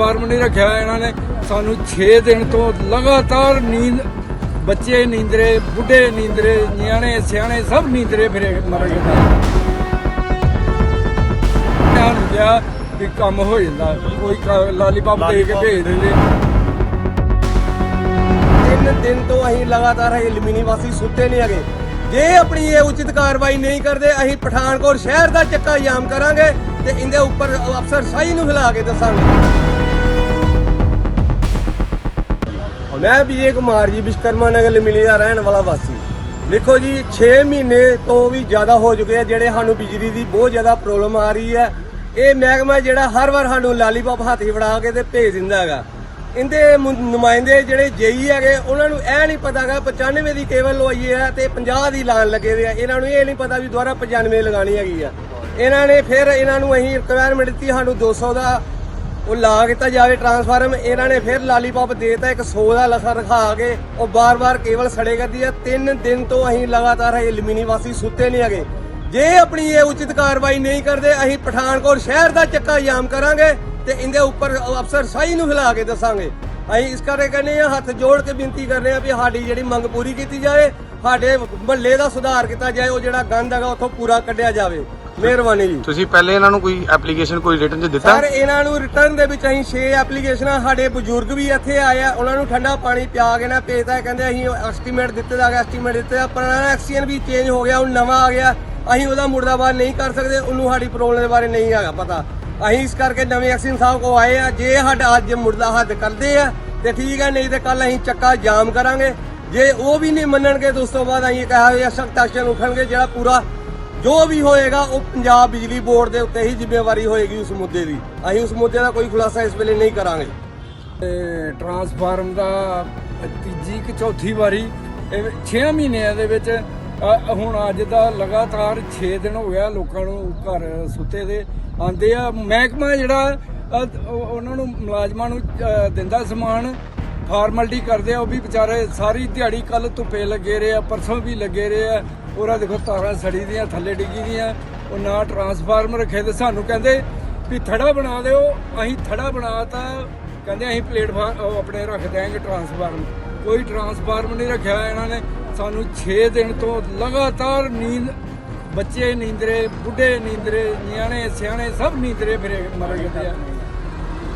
ਕੋਈ ਨਹੀਂ ਰੱਖਿਆ ਇਹਨਾਂ ਨੇ। ਸਾਨੂੰ 6 ਦਿਨ ਤੋਂ ਲਗਾਤਾਰ ਨੀਂਦ, ਬੱਚੇ ਨੀਂਦਰੇ, ਬੁੱਢੇ ਨੀਂਦਰੇ, ਨਿਆਣੇ, ਸਿਆਣੇ ਸਭ ਨੀਂਦਰੇ ਫਿਰੇ ਮਰ ਗਏ। ਧਿਆਨ ਗਿਆ ਵੀ ਕੰਮ ਹੋ ਜਾਂਦਾ। ਕੋਈ ਲਾਲੀਪਾਪ ਦੇ ਕੇ ਭੇਜ ਦਿੰਦੇ। ਤਿੰਨ ਦਿਨ ਤੋਂ ਅਸੀਂ ਲਗਾਤਾਰ ਇਹ ਲਮੀਨੀ ਵਾਸੀ ਸੁੱਤੇ ਨਹੀਂ ਹੈਗੇ। ਜੇ ਆਪਣੀ ਇਹ ਉਚਿਤ ਕਾਰਵਾਈ ਨਹੀਂ ਕਰਦੇ, ਅਸੀਂ ਪਠਾਨਕੋਟ ਸ਼ਹਿਰ ਦਾ ਚੱਕਾ ਜਾਮ ਕਰਾਂਗੇ ਤੇ ਇਹਦੇ ਉੱਪਰ ਅਫਸਰ ਸਾਈ ਨੂੰ ਹਿਲਾ ਕੇ ਦੱਸਾਂਗੇ। ਮੈਂ ਵਿਜੇ ਕੁਮਾਰ ਜੀ ਵਿਸ਼ਕਰਮਾ ਨਗਰ ਲਮੀਨੀ ਦਾ ਰਹਿਣ ਵਾਲਾ ਵਾਸੀ। ਦੇਖੋ ਜੀ 6 ਮਹੀਨੇ ਤੋਂ ਵੀ ਜ਼ਿਆਦਾ ਹੋ ਚੁੱਕੇ ਆ, ਜਿਹੜੇ ਸਾਨੂੰ ਬਿਜਲੀ ਦੀ ਬਹੁਤ ਜ਼ਿਆਦਾ ਪ੍ਰੋਬਲਮ ਆ ਰਹੀ ਹੈ। ਇਹ ਮਹਿਕਮਾ ਜਿਹੜਾ ਹਰ ਵਾਰ ਸਾਨੂੰ ਲਾਲੀਪਾਪ ਹੱਥ ਫੜਾ ਕੇ ਤੇ ਭੇਜ ਦਿੰਦਾ ਹੈਗਾ। ਇਹਦੇ ਨੁਮਾਇੰਦੇ ਜਿਹੜੇ ਜੇਈ ਹੈਗੇ, ਉਹਨਾਂ ਨੂੰ ਇਹ ਨਹੀਂ ਪਤਾਗਾ 95 ਦੀ ਕੇਬਲ ਲਵਾਈ ਹੈ ਤੇ 50 ਦੀ ਲਾਣ ਲੱਗੇ ਦੇ ਆ। ਇਹਨਾਂ ਨੂੰ ਇਹ ਨਹੀਂ ਪਤਾ ਵੀ ਦੁਬਾਰਾ 95 ਲਗਾਣੀ ਹੈਗੀ ਆ। ਇਹਨਾਂ ਨੇ ਫਿਰ ਇਹਨਾਂ ਨੂੰ ਅਸੀਂ ਰਿਕੁਆਇਰਮੈਂਟ ਦਿੱਤੀ, ਸਾਨੂੰ 200 ਦਾ ਉਹ ਲਾ ਕੀਤਾ ਜਾਵੇ ਟਰਾਂਸਫਾਰਮ, ਇਹਨਾਂ ਨੇ ਫਿਰ ਲਾਲੀਪਾਪ ਦੇਤਾ, ਇੱਕ 100 ਦਾ ਲਖਾ ਰਖਾ ਕੇ, ਉਹ ਬਾਰ-ਬਾਰ ਕੇਵਲ ਸੜੇ ਕਰਦੀ ਆ। ਤਿੰਨ ਦਿਨ ਤੋਂ ਅਸੀਂ ਲਗਾਤਾਰ ਇਹ ਲਮੀਨੀ ਵਾਸੀ ਸੁੱਤੇ ਨਹੀਂ ਹੈਗੇ। ਜੇ ਆਪਣੀ ਇਹ ਉਚਿਤ ਕਾਰਵਾਈ ਨਹੀਂ ਕਰਦੇ, ਅਸੀਂ ਪਠਾਨਕੋਟ ਸ਼ਹਿਰ ਦਾ ਚੱਕਾ ਜਾਮ ਕਰਾਂਗੇ ਤੇ ਇਹਦੇ ਉੱਪਰ ਅਫਸਰ ਸਾਈ ਨੂੰ ਹਿਲਾ ਕੇ ਦੱਸਾਂਗੇ। ਅਸੀਂ ਇਸ ਕਰਕੇ ਕਹਿੰਦੇ ਆ ਹੱਥ ਜੋੜ ਕੇ ਬੇਨਤੀ ਕਰਦੇ ਆ ਵੀ ਸਾਡੀ ਜਿਹੜੀ ਮੰਗ ਪੂਰੀ ਕੀਤੀ ਜਾਵੇ, ਸਾਡੇ ਮਹੱਲੇ ਦਾ ਸੁਧਾਰ ਕੀਤਾ ਜਾਏ, ਉਹ ਜਿਹੜਾ ਗੰਦ ਹੈਗਾ, ਉੱਥੋਂ ਪੂਰਾ ਕੱਢਿਆ ਜਾਵੇ। ਮਿਹਰਬਾਨੀ ਜੀ। ਤੁਸੀਂ ਪਹਿਲੇ ਇਹਨਾਂ ਨੂੰ ਕੋਈ ਐਪਲੀਕੇਸ਼ਨ ਕੋਈ ਰਿਟਨ ਚ ਦਿੱਤਾ? ਸਰ ਇਹਨਾਂ ਨੂੰ ਰਿਟਰਨ ਦੇ ਵਿੱਚ ਅਸੀਂ 6 ਐਪਲੀਕੇਸ਼ਨਾਂ ਸਾਡੇ ਬਜ਼ੁਰਗ ਵੀ ਇੱਥੇ ਆਏ ਆ ਉਹਨਾਂ ਨੂੰ ਠੰਡਾ ਪਾਣੀ ਪਿਆ ਕੇ ਨਾ ਭੇਜਦਾ ਕਹਿੰਦੇ ਅਸੀਂ ਐਸਟੀਮੇਟ ਦਿੱਤੇ ਦਾ ਐਸਟੀਮੇਟ ਦਿੱਤੇ ਦਾ ਪੁਰਾਣਾ ਐਕਸੀਅਨ ਵੀ ਚੇਂਜ ਹੋ ਗਿਆ ਹੁਣ ਨਵਾਂ ਆ ਗਿਆ ਅਸੀਂ ਉਹਦਾ ਮੁਰਦਾਬਾਦ ਨਹੀਂ ਕਰ ਸਕਦੇ ਉਹਨੂੰ ਸਾਡੀ ਪ੍ਰੋਬਲਮ ਦੇ ਬਾਰੇ ਨਹੀਂ ਹੈਗਾ ਪਤਾ। ਅਸੀਂ ਇਸ ਕਰਕੇ ਨਵੇਂ ਐਕਸੀਅਨ ਸਾਹਿਬ ਕੋ ਆਏ ਆ ਜੇ ਸਾਡਾ ਅੱਜ ਮੁਰਦਾ ਹੱਦ ਕਰਦੇ ਆ ਤੇ ਠੀਕ ਹੈ ਨਹੀਂ ਤੇ ਕੱਲ ਅਸੀਂ ਚੱਕਾ ਜਾਮ ਕਰਾਂਗੇ। ਜੇ ਉਹ ਵੀ ਨਹੀਂ ਮੰਨਣਗੇ ਤਾਂ ਉਸ ਤੋਂ ਬਾਅਦ ਅਸੀਂ ਕਹਾਂ ਵੀ ਸਖਤ ਐਕਸ਼ਨ ਉਠਣਗੇ ਜਿਹੜਾ ਪੂਰਾ ਜੋ ਵੀ ਹੋਏਗਾ, ਉਹ ਪੰਜਾਬ ਬਿਜਲੀ ਬੋਰਡ ਦੇ ਉੱਤੇ ਹੀ ਜ਼ਿੰਮੇਵਾਰੀ ਹੋਏਗੀ ਉਸ ਮੁੱਦੇ ਦੀ। ਅਸੀਂ ਉਸ ਮੁੱਦੇ ਦਾ ਕੋਈ ਖੁਲਾਸਾ ਇਸ ਵੇਲੇ ਨਹੀਂ ਕਰਾਂਗੇ। ਤੇ ਟਰਾਂਸਫਾਰਮ ਦਾ ਤੀਜੀ ਕਿ ਚੌਥੀ ਵਾਰੀ 6 ਮਹੀਨਿਆਂ ਦੇ ਵਿੱਚ ਹੁਣ ਅੱਜ ਦਾ ਲਗਾਤਾਰ 6 ਦਿਨ ਹੋ ਗਿਆ ਲੋਕਾਂ ਨੂੰ ਘਰ ਸੁੱਤੇ ਦੇ। ਆਂਦੇ ਆ, ਮਹਿਕਮਾ ਜਿਹੜਾ ਉਹਨਾਂ ਨੂੰ ਮੁਲਾਜ਼ਮਾਂ ਨੂੰ ਦਿੰਦਾ ਸਮਾਨ, ਫਾਰਮੈਲਿਟੀ ਕਰਦੇ ਆ, ਉਹ ਵੀ ਵਿਚਾਰੇ ਸਾਰੀ ਦਿਹਾੜੀ ਕੱਲ ਧੁੱਪੇ ਲੱਗੇ ਰਹੇ ਆ, ਪਰਸੋਂ ਵੀ ਲੱਗੇ ਰਹੇ ਆ। ਉਹਰਾ ਦੇਖੋ ਤਾਰਾਂ ਸੜੀ ਦੀਆਂ, ਥੱਲੇ ਡਿੱਗੀ ਦੀਆਂ ਉਹ ਨਾ ਟਰਾਂਸਫਾਰਮਰ ਰੱਖੇ ਤੇ ਸਾਨੂੰ ਕਹਿੰਦੇ ਵੀ ਥੜਾ ਬਣਾ ਦਿਓ, ਅਸੀਂ ਥੜਾ ਬਣਾਤਾ ਕਹਿੰਦੇ ਅਸੀਂ ਪਲੇਟਫਾਰਮ ਉਹ ਆਪਣੇ ਰੱਖ ਦਿਆਂਗੇ ਟਰਾਂਸਫਾਰਮਰ ਕੋਈ ਟਰਾਂਸਫਾਰਮਰ ਨਹੀਂ ਰੱਖਿਆ ਇਹਨਾਂ ਨੇ, ਸਾਨੂੰ 6 ਦਿਨ ਤੋਂ ਲਗਾਤਾਰ ਨੀਂਦ, ਬੱਚੇ ਨੀਂਦਰੇ, ਬੁੱਢੇ ਨੀਂਦਰੇ, ਨਿਆਣੇ, ਸਿਆਣੇ ਸਭ ਨੀਂਦਰੇ ਫਿਰੇ ਮਰ ਗਏ ਆ।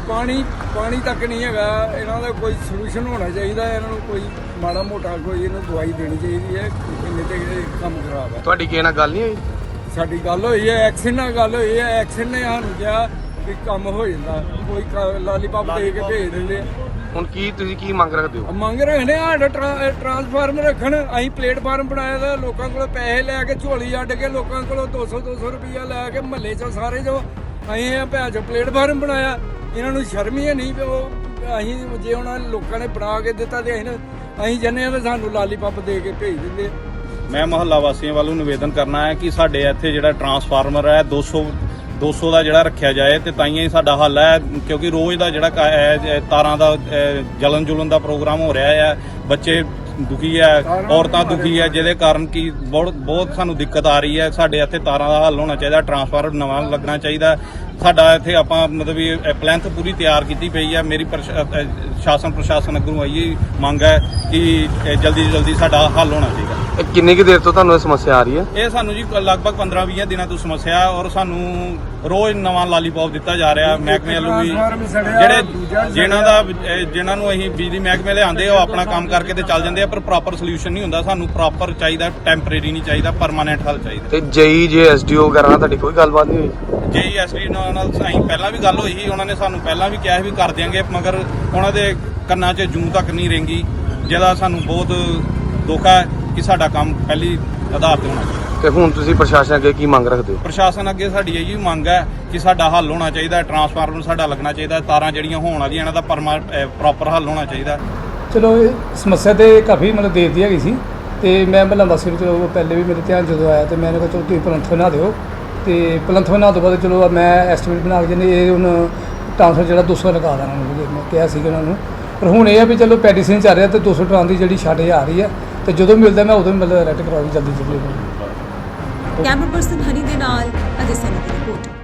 ਪਾਣੀ ਪਾਣੀ ਤੱਕ ਨਹੀਂ ਹੈਗਾ। ਇਹਨਾਂ ਦਾ ਕੋਈ ਸੋਲੂਸ਼ਨ ਹੋਣਾ ਚਾਹੀਦਾ ਇਹਨਾਂ ਨੂੰ ਕੋਈ ਮਾੜਾ ਮੋਟਾ ਕੋਈ ਇਹਨੂੰ ਦਵਾਈ ਦੇਣੀ ਚਾਹੀਦੀ ਹੈ ਇੰਨੇ ਤੇ ਕੰਮ ਖਰਾਬ ਹੈ। ਤੁਹਾਡੀ ਕਿਸੇ ਨਾਲ ਗੱਲ ਨਹੀਂ ਹੋਈ? ਸਾਡੀ ਗੱਲ ਹੋਈ ਹੈ ਐਕਸ਼ਨ ਨਾਲ ਗੱਲ ਹੋਈ ਹੈ ਐਕਸ਼ਨ ਨੇ ਸਾਨੂੰ ਕਿਹਾ ਵੀ ਕੰਮ ਹੋ ਜਾਂਦਾ। ਕੋਈ ਕ- ਲਾਲੀਪਾਪ ਦੇ ਕੇ ਭੇਜ ਦਿੰਦੇ। ਆ। ਹੁਣ ਕੀ ਤੁਸੀਂ ਕੀ ਮੰਗ ਰੱਖਦੇ ਹੋ? ਮੰਗ ਰਹੇ ਨੇ ਸਾਡਾ ਟਰਾ- ਟਰਾਂਸਫਾਰਮ ਰੱਖਣ। ਅਸੀਂ ਪਲੇਟਫਾਰਮ ਬਣਾਇਆ ਦਾ ਲੋਕਾਂ ਕੋਲੋਂ ਪੈਸੇ ਲੈ ਕੇ ਝੋਲੀ ਅੱਡ ਕੇ ਲੋਕਾਂ ਕੋਲੋਂ 200 200 ਰੁਪਈਆ ਲੈ ਕੇ ਮਹੱਲੇ 'ਚੋਂ ਸਾਰੇ ਜੋ ਅਸੀਂ ਇਹ ਭੈਣ ਚੋ ਪਲੇਟਫਾਰਮ ਬਣਾਇਆ। ਇਹਨਾਂ ਨੂੰ ਸ਼ਰਮ ਹੀ ਨਹੀਂ ਵੀ ਉਹ ਅਸੀਂ ਜੇ ਉਹਨਾਂ ਨੇ ਲੋਕਾਂ ਨੇ ਬਣਾ ਕੇ ਦਿੱਤਾ ਤੇ ਅਸੀਂ ਅਸੀਂ ਜੰਨੇ ਆ ਤੇ ਸਾਨੂੰ ਲਾਲੀਪਾਪ ਦੇ ਕੇ ਭੇਜ ਦਿੰਦੇ। ਮੈਂ ਮਹੱਲਾ ਵਾਸੀਆਂ ਵੱਲੋਂ ਨਿਵੇਦਨ ਕਰਨਾ ਹੈ ਕਿ ਸਾਡੇ ਇੱਥੇ ਜਿਹੜਾ ਟਰਾਂਸਫਾਰਮਰ ਹੈ 200 200 ਦਾ ਜਿਹੜਾ ਰੱਖਿਆ ਜਾਏ ਤੇ ਤਾਈਆਂ ਹੀ ਸਾਡਾ ਹੱਲ ਹੈ ਕਿਉਂਕਿ ਰੋਜ਼ ਦਾ ਜਿਹੜਾ ਤਾਰਾਂ ਦਾ ਜਲਨ ਜੁਲਨ ਦਾ ਪ੍ਰੋਗਰਾਮ ਹੋ ਰਿਹਾ ਹੈ। ਬੱਚੇ ਦੁਖੀ ਹੈ ਔਰਤਾਂ ਦੁਖੀ ਹੈ ਜਿਹਦੇ ਕਾਰਨ ਕੀ ਬਹੁਤ ਬਹੁਤ ਸਾਨੂੰ ਦਿੱਕਤ ਆ ਰਹੀ ਹੈ। ਸਾਡੇ ਇੱਥੇ ਤਾਰਾਂ ਦਾ ਹੱਲ ਹੋਣਾ ਚਾਹੀਦਾ ਟਰਾਂਸਫਾਰਮਰ ਨਵਾਂ ਲੱਗਣਾ ਚਾਹੀਦਾ। ਸਾਡਾ ਇੱਥੇ ਆਪਾਂ ਮਤਲਬ ਵੀ ਪਲੈਂਥ ਪੂਰੀ ਤਿਆਰ ਕੀਤੀ ਪਈ ਹੈ ਮੇਰੀ ਸ਼ਾਸਨ ਪ੍ਰਸ਼ਾਸਨ ਅੱਗੋਂ ਆਈ ਮੰਗ ਹੈ ਕਿ ਜਲਦੀ ਜਲਦੀ ਸਾਡਾ ਹੱਲ ਹੋਣਾ ਚਾਹੀਦਾ। ਇਹ ਕਿੰਨੀ ਕੁ ਦੇਰ ਤੋਂ ਤੁਹਾਨੂੰ ਇਹ ਸਮੱਸਿਆ ਆ ਰਹੀ ਹੈ? ਇਹ ਸਾਨੂੰ ਜੀ ਲਗਭਗ 15-20 ਦਿਨਾਂ ਤੋਂ ਸਮੱਸਿਆ ਹੈ ਔਰ ਸਾਨੂੰ ਰੋਜ਼ ਨਵਾਂ ਲਾਲੀਪੌਪ ਦਿੱਤਾ ਜਾ ਰਿਹਾ ਮਹਿਕਮੇ ਵੱਲੋਂ ਵੀ ਜਿਹੜੇ ਜਿਨ੍ਹਾਂ ਦਾ ਜਿਨ੍ਹਾਂ ਨੂੰ ਅਸੀਂ ਬਿਜਲੀ ਮਹਿਕਮੇ ਲਿਆਂਦੇ ਉਹ ਆਪਣਾ ਕੰਮ ਕਰਕੇ ਤੇ ਚੱਲ ਜਾਂਦੇ ਆ ਪਰ ਪ੍ਰੋਪਰ ਸੋਲੂਸ਼ਨ ਨਹੀਂ ਹੁੰਦਾ। ਸਾਨੂੰ ਪ੍ਰੋਪਰ ਚਾਹੀਦਾ ਟੈਂਪਰੇਰੀ ਨਹੀਂ ਚਾਹੀਦਾ ਪਰਮਾਨੈਂਟ ਹੱਲ ਚਾਹੀਦਾ। ਤੇ ਜੇਈ ਜੇ ਐਸਡੀਓ ਵਗੈਰਾ ਨਾਲ ਤੁਹਾਡੀ ਕੋਈ ਗੱਲਬਾਤ ਨਹੀਂ ਹੋਈ? ਜੇਈਐਸਡੀ ਨਾਲ ਅਸੀਂ ਪਹਿਲਾਂ ਵੀ ਗੱਲ ਹੋਈ ਸੀ ਉਹਨਾਂ ਨੇ ਸਾਨੂੰ ਪਹਿਲਾਂ ਵੀ ਕਿਹਾ ਸੀ ਵੀ ਕਰ ਦਿਆਂਗੇ ਮਗਰ ਉਹਨਾਂ ਦੇ ਕੰਨਾਂ 'ਚ ਜੂੰ ਤੱਕ ਨਹੀਂ ਰਹਿੰਗੀ ਜਿਹਦਾ ਸਾਨੂੰ ਬਹੁਤ ਦੁੱਖ ਹੈ ਕਿ ਸਾਡਾ ਕੰਮ ਪਹਿਲੀ ਆਧਾਰ ਤੇ ਹੋਣਾ ਚਾਹੀਦਾ। ਤੇ ਹੁਣ ਤੁਸੀਂ ਪ੍ਰਸ਼ਾਸਨ ਅੱਗੇ ਕੀ ਮੰਗ ਰੱਖਦੇ ਹੋ? ਪ੍ਰਸ਼ਾਸਨ ਅੱਗੇ ਸਾਡੀ ਇਹੀ ਮੰਗ ਹੈ ਕਿ ਸਾਡਾ ਹੱਲ ਹੋਣਾ ਚਾਹੀਦਾ ਟਰਾਂਸਫਾਰਮਰ ਸਾਡਾ ਲੱਗਣਾ ਚਾਹੀਦਾ ਤਾਰਾਂ ਜਿਹੜੀਆਂ ਹੋਣ ਵਾਲੀਆਂ ਇਹਨਾਂ ਦਾ ਪ੍ਰੋਪਰ ਹੱਲ ਹੋਣਾ ਚਾਹੀਦਾ। ਚਲੋ ਇਹ ਸਮੱਸਿਆ ਤੇ ਕਾਫੀ ਮਤਲਬ ਦੇਰ ਦੀ ਹੈਗੀ ਸੀ ਤੇ ਮੈਂ ਮਹੱਲਾ ਵਾਸੀ ਨੂੰ ਚਲੋ ਪਹਿਲੇ ਵੀ ਮੇਰੇ ਧਿਆਨ ਜਦੋਂ ਆਇਆ ਤੇ ਮੈਂ ਇਹਨਾਂ ਕੋਲ ਚਲੋ ਤੁਸੀਂ ਪਲੰਥ ਬਣਾ ਦਿਓ। ਤੇ ਪਲੰਥ ਬਣਾ ਤੋਂ ਬਾਅਦ ਚਲੋ ਮੈਂ ਐਸਟੀਮੇਟ ਬਣਾ ਕੇ ਜਿਹਨੇ ਇਹ ਹੁਣ ਟ੍ਰਾਂਸਫਰ ਜਿਹੜਾ 200 ਲਗਾ ਦੇਣਾ ਉਹਨੂੰ ਮੈਂ ਕਿਹਾ ਸੀਗਾ ਉਹਨਾਂ ਨੂੰ। ਪਰ ਹੁਣ ਇਹ ਆ ਵੀ ਚਲੋ ਪੈਡੀਸਨ ਚੱਲ ਰਿਹਾ ਤੇ 200 ਟਰਾਂ ਦੀ ਜਿਹੜੀ ਛਾਟੇ ਆ ਰਹੀ ਹੈ ਤੇ ਜਦੋਂ ਮਿਲਦਾ ਮੈਂ ਉਦੋਂ ਹੀ ਮਤਲਬ ਰੈਟ ਕਰਾਉਂ ਜਲਦੀ ਜਲਦੀ ਕੈਮਰਾ ਪਰਸਨ ਹਨੀ ਦੇ ਨਾਲ ਅਜੇ ਸੈਨੀ ਦੀ ਰਿਪੋਰਟ।